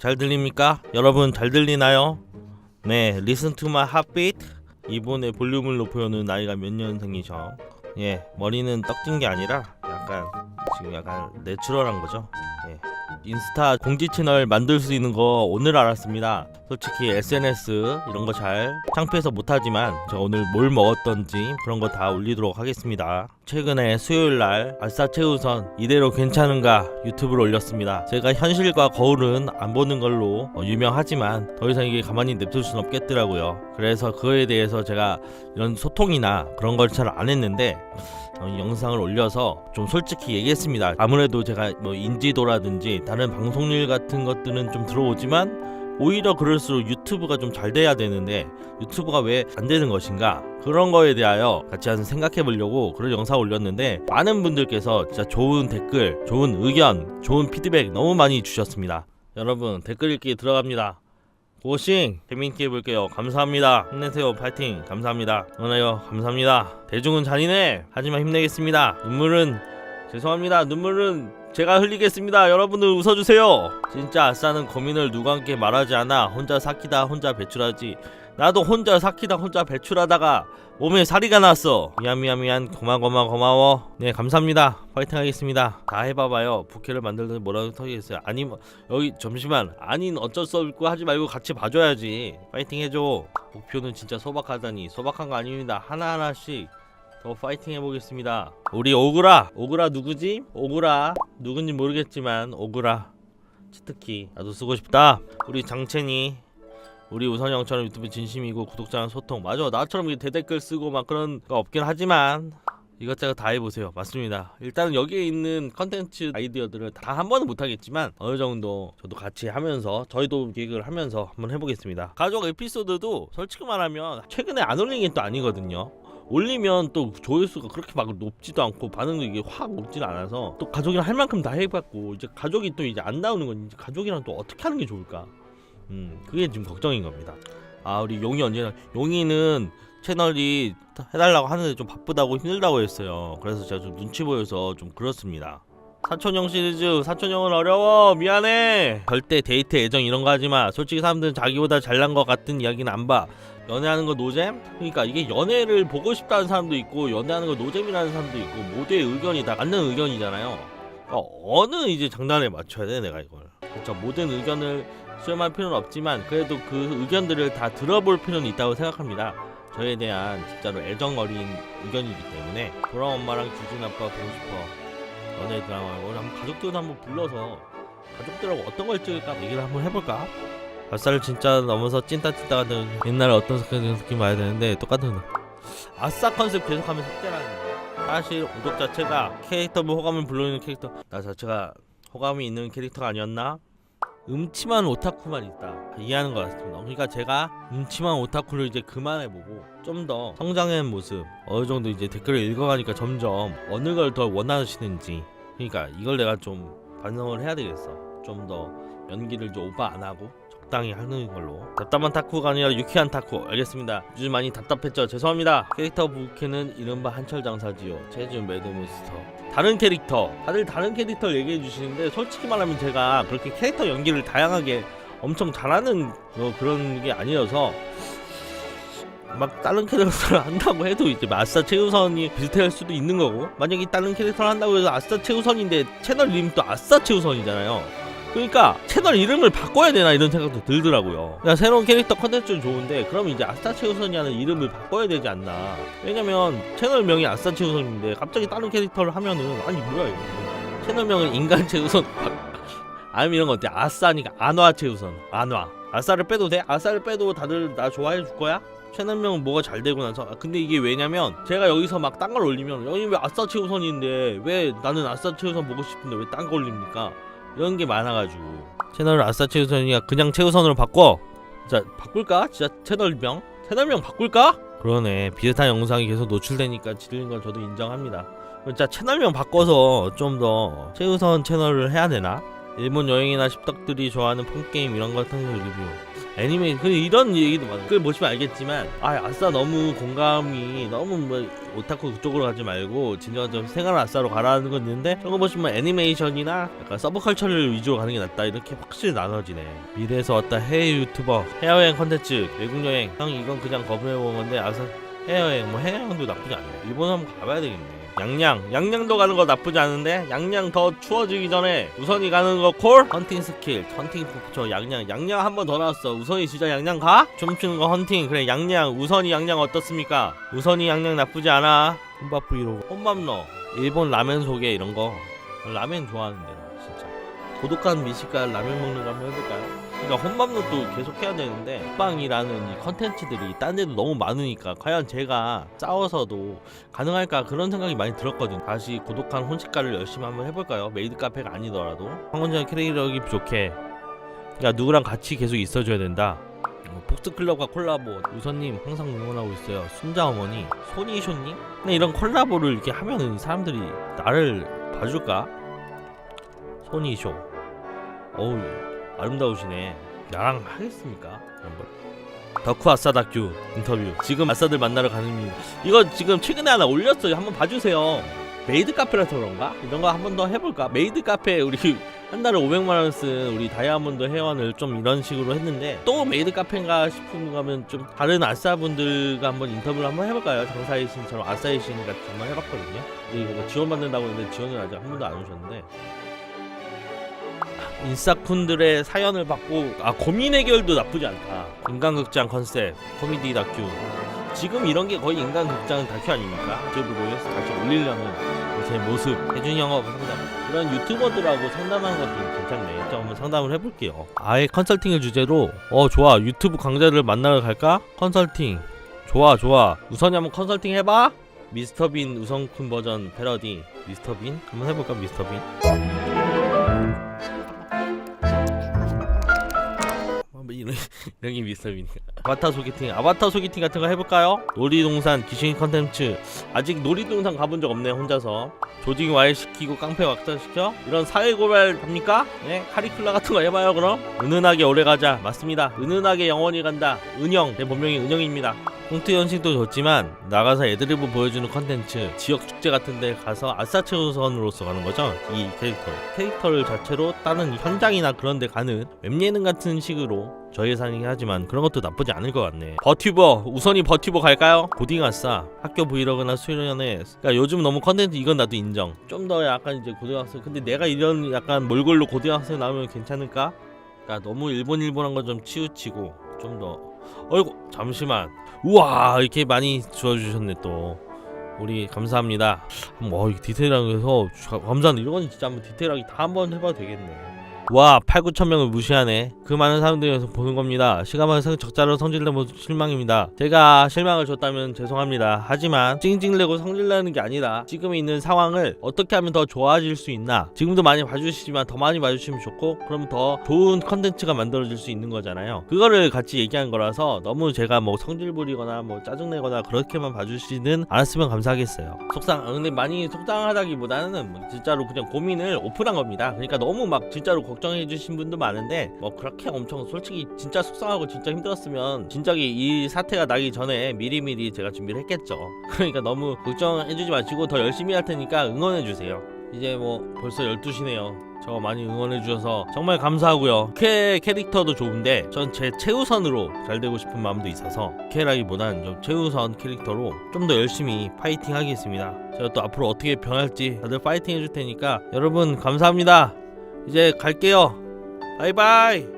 잘 들립니까? 여러분 잘 들리나요? 네, listen to my heartbeat. 이번에 볼륨을 높여는 나이가 몇 년생이셔? 예, 머리는 떡진 게 아니라 약간 지금 약간 내추럴한 거죠. 예. 인스타 공지 채널 만들 수 있는 거 오늘 알았습니다. 솔직히 SNS 이런 거 잘 창피해서 못하지만 제가 오늘 뭘 먹었던지 그런 거 다 올리도록 하겠습니다. 최근에 수요일 날 아싸 최우선 이대로 괜찮은가 유튜브를 올렸습니다. 제가 현실과 거울은 안 보는 걸로 어, 유명하지만 더 이상 이게 가만히 냅둘 수는 없겠더라고요. 그래서 그거에 대해서 제가 이런 소통이나 그런 걸 잘 안 했는데 어, 이 영상을 올려서 좀 솔직히 얘기했습니다. 아무래도 제가 뭐 인지도라든지 다른 방송일 같은 것들은 좀 들어오지만 오히려 그럴수록 유튜브가 좀 잘 돼야 되는데 유튜브가 왜 안 되는 것인가 그런 거에 대하여 같이 한번 생각해 보려고 그런 영상 올렸는데 많은 분들께서 진짜 좋은 댓글, 좋은 의견, 좋은 피드백 너무 많이 주셨습니다. 여러분 댓글 읽기 들어갑니다. 고싱 재밌게 해볼게요. 감사합니다. 힘내세요. 파이팅. 감사합니다. 응원해요. 감사합니다. 대중은 잔인해. 하지만 힘내겠습니다. 눈물은 죄송합니다. 눈물은 제가 흘리겠습니다. 여러분들 웃어주세요. 진짜 아싸는 고민을 함께 말하지 않아 혼자 삭히다 혼자 배출하지. 나도 혼자 삭히다 혼자 배출하다가 몸에 살이가 났어. 미안 미안 미안 고마 고마 고마워. 네 감사합니다. 파이팅 하겠습니다. 다 해봐봐요. 부캐를 만들더니 뭐라고 터지겠어요. 아니 뭐 여기 잠시만 아닌 어쩔 수 없고 하지 말고 같이 봐줘야지. 파이팅 해줘. 목표는 진짜 소박하다니 소박한 거 아닙니다. 하나 하나씩 더 파이팅 해보겠습니다. 우리 오그라 오그라 누구지? 오그라. 누군지 모르겠지만 오그라. 치트키 나도 쓰고 싶다. 우리 장첸이 우리 우선 형처럼 유튜브 진심이고 구독자랑 소통. 맞아 나처럼 대댓글 쓰고 막 그런 거 없긴 하지만 이것저것 다 해보세요. 맞습니다. 일단은 여기에 있는 컨텐츠 아이디어들을 다 한 번은 못하겠지만 어느 정도 저도 같이 하면서 저희도 기획을 하면서 한번 해보겠습니다. 가족 에피소드도 솔직히 말하면 최근에 안 올린 게 또 아니거든요 올리면 또 조회수가 그렇게 막 높지도 않고 반응도 이게 확 높지는 않아서 또 가족이랑 할 만큼 다 해봤고 이제 가족이 또 이제 안 나오는 건 이제 가족이랑 또 어떻게 하는 게 좋을까? 음 그게 지금 걱정인 겁니다. 아 우리 용이 언제나 용이는 채널이 해달라고 하는데 좀 바쁘다고 힘들다고 했어요. 그래서 제가 좀 눈치 보여서 좀 그렇습니다 사촌형 시리즈 사촌형은 어려워. 미안해. 절대 데이트 애정 이런 거 하지마. 솔직히 사람들은 자기보다 잘난 것 같은 이야기는 안봐. 연애하는 거 노잼? 그러니까 이게 연애를 보고 싶다는 사람도 있고 연애하는 거 노잼이라는 사람도 있고 모두의 의견이 다 맞는 의견이잖아요. 어, 어느 이제 장단에 맞춰야 돼 내가 이걸. 그렇죠. 모든 의견을 수렴할 필요는 없지만 그래도 그 의견들을 다 들어볼 필요는 있다고 생각합니다. 저에 대한 진짜로 애정 어린 의견이기 때문에. 돌아온 엄마랑 주진 아빠 보고 싶어 연애 드라마 오늘 한번 가족들 한번 불러서 가족들하고 어떤 걸 찍을까 얘기를 한번 해볼까? 아싸를 진짜 넘어서 찐따 찐따 같은 옛날에 어떤 느낌 와야 되는데 똑같은 아싸 컨셉 계속하면 삭제라는 거 사실 오독 자체가 캐릭터 뭐 호감을 불러오는 캐릭터 나 자체가 호감이 있는 캐릭터가 아니었나? 음침한 오타쿠만 있다. 이해하는 것 같습니다. 그러니까 제가 음침한 오타쿠를 이제 그만해보고 좀 더 성장한 모습 어느 정도 이제 댓글을 읽어가니까 점점 어느 걸 더 원하시는지 그러니까 이걸 내가 좀 반성을 해야 되겠어. 좀 더 연기를 좀 오버 안 하고 적당히 하는 걸로. 답답한 타쿠가 아니라 유쾌한 타쿠. 알겠습니다. 요즘 많이 답답했죠? 죄송합니다. 캐릭터 부캐는 이른바 한철 장사지요. 체준 매드몬스터. 다른 캐릭터. 다들 다른 캐릭터를 얘기해 주시는데 솔직히 말하면 제가 그렇게 캐릭터 연기를 다양하게 엄청 잘하는 어, 그런 게 아니어서 막 다른 캐릭터를 한다고 해도 이제 아싸 최우선이 비슷할 수도 있는 거고. 만약에 다른 캐릭터를 한다고 해서 아싸 최우선인데 채널 이름이 또 아싸 최우선이잖아요 그러니까 채널 이름을 바꿔야 되나 이런 생각도 들더라고요. 그러니까 새로운 캐릭터 컨텐츠는 좋은데 그럼 이제 아싸 최우선이라는 이름을 바꿔야 되지 않나. 왜냐면 채널명이 아싸 최우선인데 갑자기 다른 캐릭터를 하면은 아니 뭐야 이거. 채널명은 인간 최우선. 아니면 이런 거 어때? 아싸니까 안화 최우선. 안화. 아싸를 빼도 돼? 아싸를 빼도 다들 나 좋아해 줄 거야? 채널명은 뭐가 잘 되고 나서 아, 근데 이게 왜냐면 제가 여기서 막 딴 걸 올리면 여기 왜 아싸 최우선인데 왜 나는 아싸 최우선 보고 싶은데 왜 딴 거 올립니까? 이런 게 많아가지고 채널을 아싸 최우선이가 그냥 최우선으로 바꿔 자 바꿀까? 진짜 채널명? 채널명 바꿀까? 그러네 비슷한 영상이 계속 노출되니까 지르는 건 저도 인정합니다 진짜 채널명 바꿔서 좀 더 최우선 채널을 해야 되나? 일본 여행이나 십덕들이 좋아하는 폰게임 이런 거 같은 거 리뷰. 애니메 그 이런 얘기도 많아. 그걸 보시면 알겠지만 아 아싸 너무 공감이 너무 뭐 오타쿠 그쪽으로 가지 말고 진짜 좀 생활 아싸로 가라는 건 있는데 그런 거 보시면 애니메이션이나 약간 서브컬처를 위주로 가는 게 낫다. 이렇게 확실히 나눠지네. 미래에서 왔다 해외 유튜버 해외여행 컨텐츠 외국 여행. 형 이건 그냥 거부해본 건데 아싸 해외여행 뭐 해외여행도 나쁘지 않네. 일본 한번 가봐야 되겠네 양양. 양양도 가는 거 나쁘지 않은데 양양 더 추워지기 전에 우선이 가는 거 콜? 헌팅 스킬. 헌팅 저 양양. 양양 한 번 더 나왔어. 우선이 진짜 양양 가? 춤추는 거 헌팅. 그래 양양. 우선이 양양 어떻습니까? 우선이 양양 나쁘지 않아. 혼밥 브이로그 혼밥 너 일본 라면 소개 이런 거. 라면 좋아하는데 나 진짜 고독한 미식가 라면 먹는 거 한번 해볼까요? 그러니까 혼밥도 계속 해야 되는데 빵이라는 이 컨텐츠들이 딴 데도 너무 많으니까 과연 제가 싸워서도 가능할까 그런 생각이 많이 들었거든 다시 고독한 혼식가를 열심히 한번 해볼까요? 메이드 카페가 아니더라도. 황원장 캐릭력이 부족해 그러니까 누구랑 같이 계속 있어줘야 된다. 어, 폭스클럽과 콜라보. 우선님 항상 응원하고 있어요. 순자 어머니. 소니쇼님? 근데 이런 콜라보를 이렇게 하면은 사람들이 나를 봐줄까? 소니쇼 어우 아름다우시네 나랑 하겠습니까? 한번 덕후 아싸 다큐 인터뷰 지금 아싸들 만나러 가는 중 이거 지금 최근에 하나 올렸어요 한번 봐주세요 메이드 카페라서 그런가? 이런 거 한 번 더 해볼까? 메이드 카페 우리 한 달에 500만 원 쓴 우리 다이아몬드 회원을 좀 이런 식으로 했는데 또 메이드 카페인가 싶은 거면 좀 다른 아싸 분들과 한번 인터뷰를 한번 해볼까요? 장사의 신처럼 아싸의 신 같이 한번 해봤거든요 이거 뭐 지원 받는다고 했는데 지원을 아직 한 번도 안 오셨는데 인싸쿤들의 사연을 받고 아 고민 해결도 나쁘지 않다. 인간극장 컨셉 코미디 다큐. 지금 이런 게 거의 인간극장 다큐 아닙니까? 유튜브를 다시 올리려는 제 모습. 해준 영업 상담. 이런 유튜버들하고 상담하는 것도 괜찮네. 좀 한번 상담을 해볼게요. 아예 컨설팅을 주제로 어 좋아. 유튜브 강자를 만나러 갈까? 컨설팅. 좋아 좋아. 우선이 한번 컨설팅 해봐. 미스터빈 우성쿤 버전 패러디. 미스터빈? 한번 해볼까 미스터빈 게 미스터빈이야. 아바타 소개팅, 아바타 소개팅 같은 거 해볼까요? 놀이동산 귀신 컨텐츠. 아직 놀이동산 가본 적 없네 혼자서. 조직 와해 시키고 깡패 왁자 시켜? 이런 사회 고발 합니까? 네 카리큘라 같은 거 해봐요 그럼. 은은하게 오래 가자. 맞습니다. 은은하게 영원히 간다. 은영. 제 본명이 은영입니다. 꽁트 연식도 좋지만 나가서 애드리브 보여주는 컨텐츠. 지역 축제 같은 데 가서 아싸 최우선으로서 가는 거죠? 이 캐릭터 캐릭터를 자체로 다른 현장이나 그런 데 가는 웹예능 같은 식으로 저예산이긴 하지만 그런 것도 나쁘지 않을 것 같네. 버튜버 우선이 버튜버 갈까요? 고딩 아싸. 학교 브이로그나 수련회. 그러니까 요즘 너무 컨텐츠 이건 나도 인정. 좀 더 약간 이제 고등학생 근데 내가 이런 약간 몰골로 고등학생 나오면 괜찮을까? 그러니까 너무 일본 일본한 거 좀 치우치고 좀 더. 어이구 잠시만. 우와 이렇게 많이 주워주셨네 또. 우리 감사합니다. 뭐 이게 디테일하게 해서 주- 감사합니다. 이런 건 진짜 한번 디테일하게 다 한번 해봐도 되겠네 와 8, 9천 명을 무시하네. 그 많은 사람들에서 보는 겁니다. 시간만 성 적자로 성질내 모습 실망입니다. 제가 실망을 줬다면 죄송합니다. 하지만 찡찡내고 성질내는 게 아니라 지금 있는 상황을 어떻게 하면 더 좋아질 수 있나? 지금도 많이 봐주시지만 더 많이 봐주시면 좋고 그러면 더 좋은 컨텐츠가 만들어질 수 있는 거잖아요. 그거를 같이 얘기한 거라서 너무 제가 뭐 성질 부리거나 뭐 짜증내거나 그렇게만 봐주시는 않았으면 감사하겠어요. 속상 아, 근데 많이 속상하다기보다는 뭐 진짜로 그냥 고민을 오픈한 겁니다. 그러니까 너무 막 진짜로 걱정해 주신 분도 많은데 뭐 그렇게 엄청 솔직히 진짜 속상하고 진짜 힘들었으면 진작에 이 사태가 나기 전에 미리미리 제가 준비를 했겠죠. 그러니까 너무 걱정해 주지 마시고 더 열심히 할 테니까 응원해 주세요. 이제 뭐 벌써 12시네요. 저 많이 응원해 주셔서 정말 감사하고요. 캐 캐릭터도 좋은데 전 제 최우선으로 잘 되고 싶은 마음도 있어서 캐라기보단 좀 최우선 캐릭터로 좀 더 열심히 파이팅 하겠습니다. 제가 또 앞으로 어떻게 변할지 다들 파이팅 해줄 테니까 여러분 감사합니다 이제 갈게요. 바이바이